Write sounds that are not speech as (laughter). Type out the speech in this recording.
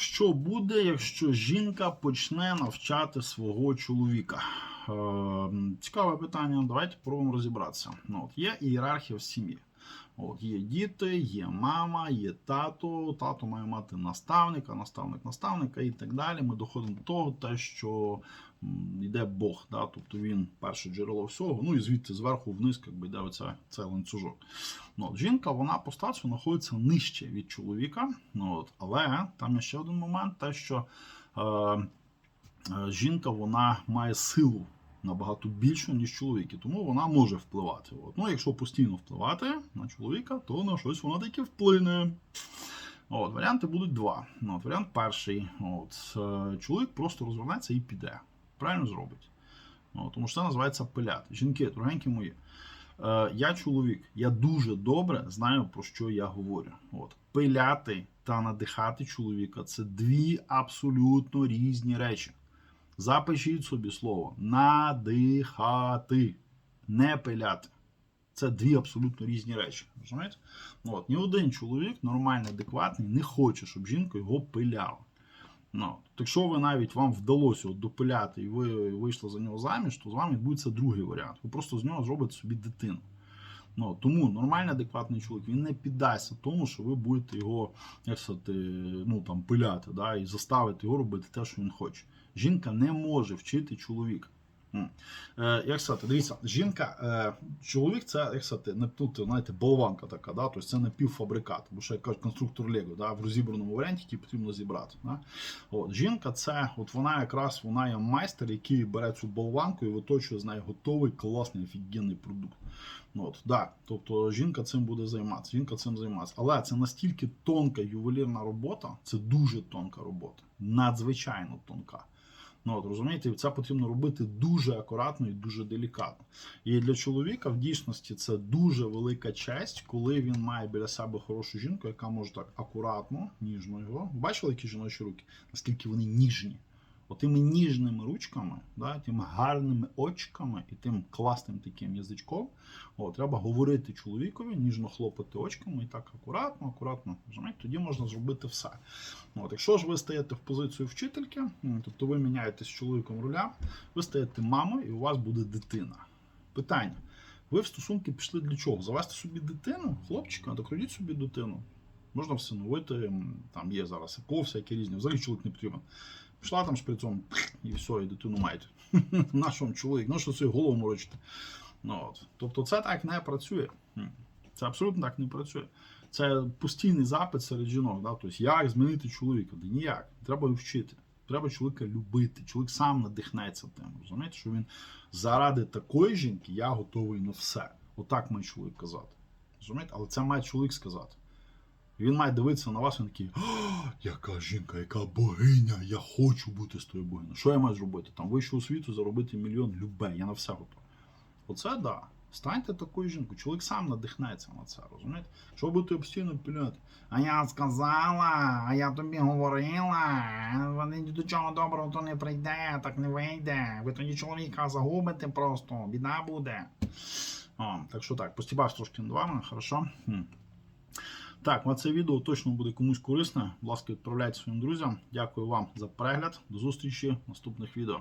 Що буде, якщо жінка почне навчати свого чоловіка? Е, цікаве питання. Давайте спробуємо розібратися. Ну, от є ієрархія в сім'ї. От є діти, є мама, є тато. Тато має мати наставника, наставник наставника і так далі. Ми доходимо до того, те, що йде Бог, да? тобто він перше джерело всього. Ну і звідти зверху вниз, якби йде оця цей ланцюжок. Ну, от, жінка, вона по статусу знаходиться нижче від чоловіка. Ну, от, але там є ще один момент, те, що е, е, жінка вона має силу набагато більшу, ніж чоловік, і тому вона може впливати. От. Ну, якщо постійно впливати на чоловіка, то на щось вона таки вплине. От, варіанти будуть два. Ну, от, варіант перший. От, е, чоловік просто розвернеться і піде. Правильно зробить. От, тому що це називається пиляти. Жінки, дорогенькі мої. Е, я чоловік, я дуже добре знаю, про що я говорю. От, пиляти та надихати чоловіка це дві абсолютно різні речі. Запишіть собі слово надихати, не пиляти. Це дві абсолютно різні речі. Розумієте? Ну, От, ні один чоловік нормальний, адекватний, не хоче, щоб жінка його пиляла. Ну, якщо ви навіть вам вдалося от допиляти і ви вийшли за нього заміж, то з вами відбудеться другий варіант. Ви просто з нього зробите собі дитину. Ну, тому нормальний адекватний чоловік він не піддасться тому, що ви будете його як сказати, ну, там, пиляти да, і заставити його робити те, що він хоче. Жінка не може вчити чоловіка. Е, як сказати, дивіться, жінка, е, чоловік це як сказати, не тут, знаєте, болванка така, да? тобто це не півфабрикат, бо що як кажуть, конструктор Лего, да? в розібраному варіанті, який потрібно зібрати. Да? От, жінка це, от вона якраз вона є майстер, який бере цю болванку і виточує з неї готовий класний офігенний продукт. Ну, от, да. Тобто жінка цим буде займатися, жінка цим займається. Але це настільки тонка ювелірна робота, це дуже тонка робота, надзвичайно тонка. Ну, от, розумієте, це потрібно робити дуже акуратно і дуже делікатно. І для чоловіка в дійсності це дуже велика честь, коли він має біля себе хорошу жінку, яка може так акуратно, ніжно його. Бачили, які жіночі руки? Наскільки вони ніжні? Отими ніжними ручками, да, тими гарними очками і тим класним таким язичком, о, треба говорити чоловікові, ніжно хлопати очками і так акуратно, акуратно. розумієте, Тоді можна зробити все. От, якщо ж ви стаєте в позицію вчительки, тобто ви міняєте з чоловіком руля, ви стаєте мамою і у вас буде дитина. Питання. Ви в стосунки пішли для чого? Завести собі дитину, хлопчика, так родіть собі дитину. Можна всиновити, там є зараз ЕКО, всякі різні, взагалі чоловік не потрібен. Пішла там шприцом і все, і дитину маєте. (laughs) Наш вам чоловік, ну що це голову морочите. Ну, от. Тобто це так не працює. Це абсолютно так не працює. Це постійний запит серед жінок. Да? Тобто, як змінити чоловіка? Да ніяк. Треба вчити. Треба чоловіка любити. Чоловік сам надихнеться тим. Розумієте, що він заради такої жінки я готовий на все. Отак має чоловік казати. Розумієте? Але це має чоловік сказати. Він має дивитися на вас, він такий, «О, яка жінка, яка богиня, я хочу бути з тою богиною. Що я маю зробити? Там вищу освіту, заробити мільйон, любе, я на все готовий. Оце так. Да. Станьте такою жінкою. Чоловік сам надихнеться на це, розумієте? Що будете постійно піляти? А я сказала, а я тобі говорила, вони до чого доброго то не прийде, так не вийде. Ви тоді чоловіка загубите просто, біда буде. О, так що так, постібав трошки над вами, хорошо? Хм. Так, на це відео точно буде комусь корисне. Будь ласка, відправляйте своїм друзям. Дякую вам за перегляд. До зустрічі в наступних відео.